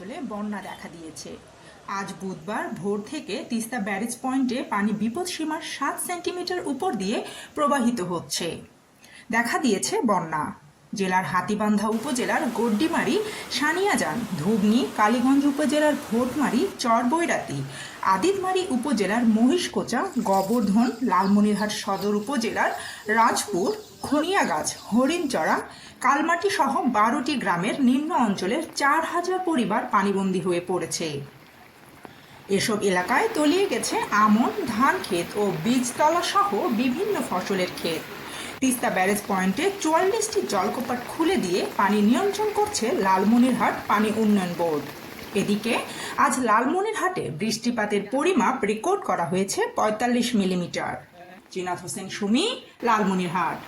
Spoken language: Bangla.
অঞ্চলে বন্যা দেখা দিয়েছে। আজ বুধবার ভোর থেকে তিস্তা ব্যারেজ পয়েন্টে পানি বিপদ সীমার সাত সেন্টিমিটার উপর দিয়ে প্রবাহিত হচ্ছে। দেখা দিয়েছে বন্যা। জেলার হাতিবান্ধা উপজেলার গড্ডিমারি, সানিয়াজান, ধুবনি, কালীগঞ্জ উপজেলার ভোটমারি, চরবৈরাতি, আদিতমারি উপজেলার মহিষকোচা, গোবর্ধন, লালমনিরহাট সদর উপজেলার রাজপুর, খনিয়াগাছ, হরিণচড়া কালমাটি সহ বারোটি গ্রামের নিম্ন অঞ্চলের চার হাজার পরিবার পানিবন্দী হয়ে পড়েছে। এসব এলাকায় তলিয়ে গেছে আমন, ধান ক্ষেত ও বীজতলা সহ বিভিন্ন ফসলের ক্ষেত। তিস্তা ব্যারেজ পয়েন্টে চুয়াল্লিশটি জলকপাট খুলে দিয়ে পানি নিয়ন্ত্রণ করছে লালমনিরহাট পানি উন্নয়ন বোর্ড। এদিকে, আজ লালমনিরহাটে বৃষ্টিপাতের পরিমাপ রেকর্ড করা হয়েছে পঁয়তাল্লিশ মিলিমিটার। জিনাত হোসেন সুমি, লালমনিরহাট।